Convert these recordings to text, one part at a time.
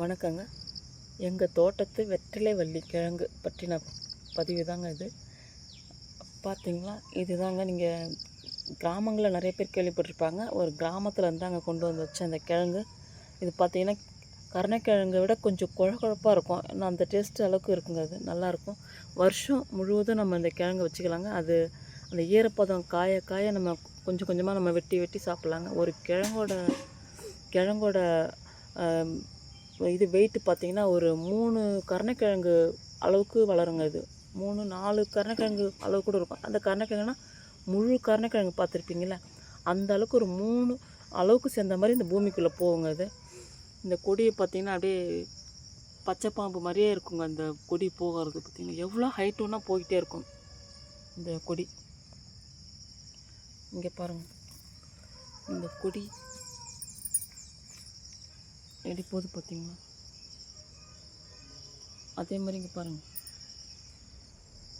வணக்கங்க. எங்கள் தோட்டத்து வெற்றிலை வள்ளி கிழங்கு பற்றின பதிவு தாங்க இது. பார்த்தீங்களா இதுதாங்க நீங்கள் கிராமங்களில் நிறைய பேர் கேள்விப்பட்டிருப்பாங்க. ஒரு கிராமத்தில் இருந்தாங்க கொண்டு வந்து வச்ச அந்த கிழங்கு. இது பார்த்தீங்கன்னா கருணைக்கிழங்கை விட கொஞ்சம் குழகுழப்பாக இருக்கும். ஆனால் அந்த டேஸ்ட் அளவுக்கு இருக்குங்க அது. நல்லாயிருக்கும் வருஷம் முழுவதும் நம்ம இந்த கிழங்கு வச்சுக்கலாங்க. அது அந்த ஈரப்பதம் காய காய நம்ம கொஞ்சம் கொஞ்சமாக நம்ம வெட்டி வெட்டி சாப்பிட்லாங்க. ஒரு கிழங்கோட கிழங்கோட இது வெயிட்டு பார்த்தீங்கன்னா ஒரு மூணு கருணைக்கிழங்கு அளவுக்கு வளருங்க இது. மூணு நாலு கருணைக்கிழங்கு அளவு கூட இருக்கும். அந்த கருணைக்கிழங்குனா முழு கருணைக்கிழங்கு பார்த்துருப்பீங்களே அந்த அளவுக்கு ஒரு மூணு அளவுக்கு சேர்ந்த மாதிரி இந்த பூமிக்குள்ளே போகுங்க இது. இந்த கொடியை பார்த்தீங்கன்னா அப்படியே பச்சை பாம்பு மாதிரியே இருக்குங்க அந்த கொடி போகிறது பார்த்தீங்கன்னா எவ்வளோ ஹைட்டுன்னா போய்கிட்டே இருக்கும் இந்த கொடி. இங்கே பாருங்கள் இந்த கொடி எப்படி போகுது பார்த்தீங்களா? அதே மாதிரி இங்கே பாருங்கள்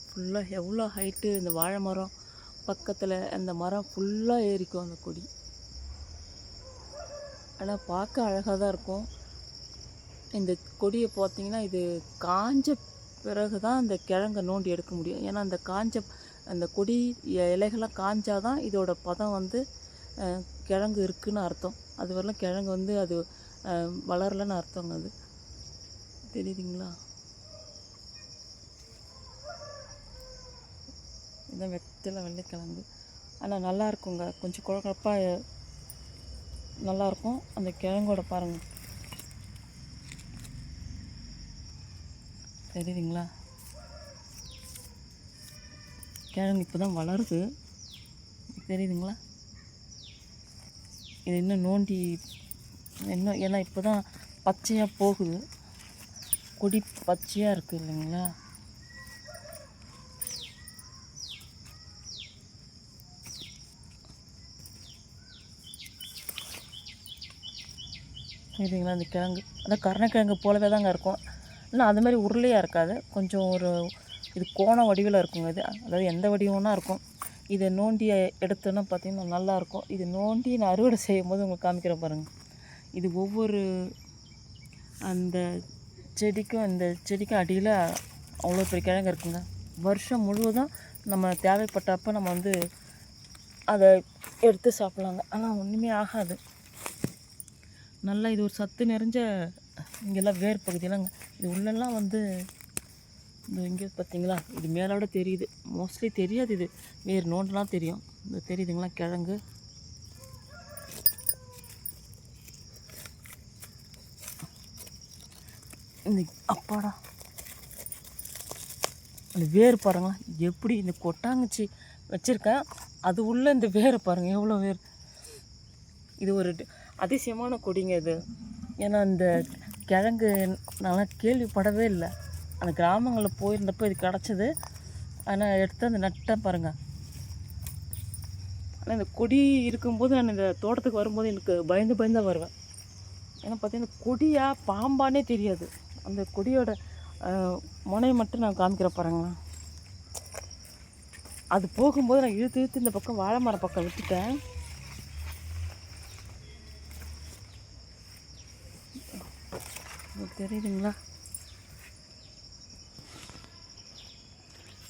ஃபுல்லாக எவ்வளோ ஹைட்டு இந்த வாழை மரம் பக்கத்தில் அந்த மரம் ஃபுல்லாக ஏறிக்கும் அந்த கொடி. ஆனால் பார்க்க அழகாக தான் இருக்கும். இந்த கொடியை பார்த்தீங்கன்னா இது காஞ்ச பிறகு தான் அந்த கிழங்கை நோண்டி எடுக்க முடியும். ஏன்னா அந்த காஞ்ச அந்த கொடி இலைகள்லாம் காஞ்சாதான் இதோட பதம் வந்து கிழங்கு இருக்குன்னு அர்த்தம். அது வரலாம் கிழங்கு வந்து அது வளரலன்னு அர்த்தங்க அது. தெரியுதுங்களா? இதான் வெத்தலை வெள்ளைக்கிழங்கு. ஆனால் நல்லா இருக்குங்க கொஞ்சம் குழகுழப்பாக நல்லாயிருக்கும். அந்த கிழங்கோட பாருங்கள் தெரியுதுங்களா? கிழங்கு இப்போ தான் வளருது. தெரியுதுங்களா? இது இன்னும் நோண்டி இன்னும் ஏன்னா இப்போ தான் பச்சையாக போகுது. கொடி பச்சையாக இருக்குது இல்லைங்களா? சரிங்களா அந்த கிழங்கு. அதான் கருணக்கிழங்கு போலவே தாங்க இருக்கும். ஆனால் அது மாதிரி உருளையாக இருக்காது. கொஞ்சம் ஒரு இது கோண வடிவில் இருக்குங்க இது. அதாவது எந்த வடிவம்னா இருக்கும். இதை நோண்டி எடுத்தோன்னா பார்த்தீங்கன்னா நல்லாயிருக்கும் இது நோண்டி நான் அறுவடை செய்யும் போது உங்களுக்கு காமிக்கிறேன் பாருங்கள் இது ஒவ்வொரு அந்த செடிக்கும் அந்த செடிக்கும் அடியில் அவ்வளோ பெரிய கிழங்கு இருக்குங்க. வருஷம் முழுவதும் நம்ம தேவைப்பட்டப்போ நம்ம வந்து அதை எடுத்து சாப்பிட்லாங்க. ஆனால் ஒன்றுமே ஆகாது. நல்லா இது ஒரு சத்து நிறைஞ்ச இங்கெல்லாம் வேர் பகுதியிலாங்க. இது உள்ளெல்லாம் வந்து இந்த இங்கே பார்த்தீங்களா? இது மேலோட தெரியுது. மோஸ்ட்லி தெரியாது இது. வேறு நோண்டெலாம் தெரியும். இந்த தெரியுதுங்களா? கிழங்கு. இந்த அப்பாடா. அந்த வேர் பாருங்கள் எப்படி இந்த கொட்டாங்குச்சி வச்சுருக்கேன் அது உள்ள இந்த வேரை பாருங்கள் எவ்வளோ வேர். இது ஒரு அதிசயமான கொடிங்க இது. ஏன்னா இந்த கிழங்கு நான் கேள்விப்படவே இல்லை. அந்த கிராமங்களில் போயிருந்தப்போ இது கிடச்சிது. ஆனால் எடுத்து அந்த நட்டேன் பாருங்கள் ஆனால் இந்த கொடி இருக்கும்போது நான் இந்த தோட்டத்துக்கு வரும்போது எனக்கு பயந்து பயந்து தான் வருவேன். ஏன்னா பார்த்தீங்கன்னா கொடியாக பாம்பானே தெரியாது. அந்த கொடியோட முனை முனையை மட்டும் நான் காமிக்கிறேன் பாருங்களா அது போகும்போது நான் இழுத்து இழுத்து இந்த பக்கம் வாழை மரம் பக்கம் விட்டுட்டேன். தெரியுதுங்களா?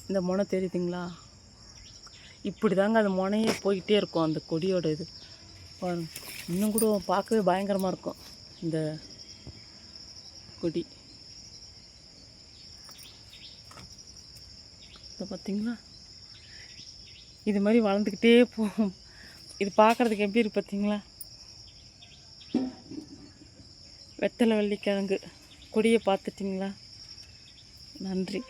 இந்த முனை தெரியுதுங்களா? இப்படி தாங்க அந்த முனையே போய்கிட்டே இருக்கும் அந்த கொடியோட இது. இன்னும் கூட பார்க்கவே பயங்கரமாக இருக்கும் இந்த கொடி. இப்போ பார்த்தீங்களா இது மாதிரி வளர்ந்துக்கிட்டே போகும். இது பார்க்குறதுக்கு எப்படி இருக்கு பார்த்தீங்களா? வெத்தலை வள்ளிக்கிழங்கு. கொடியை பார்த்துட்டிங்களா? நன்றி.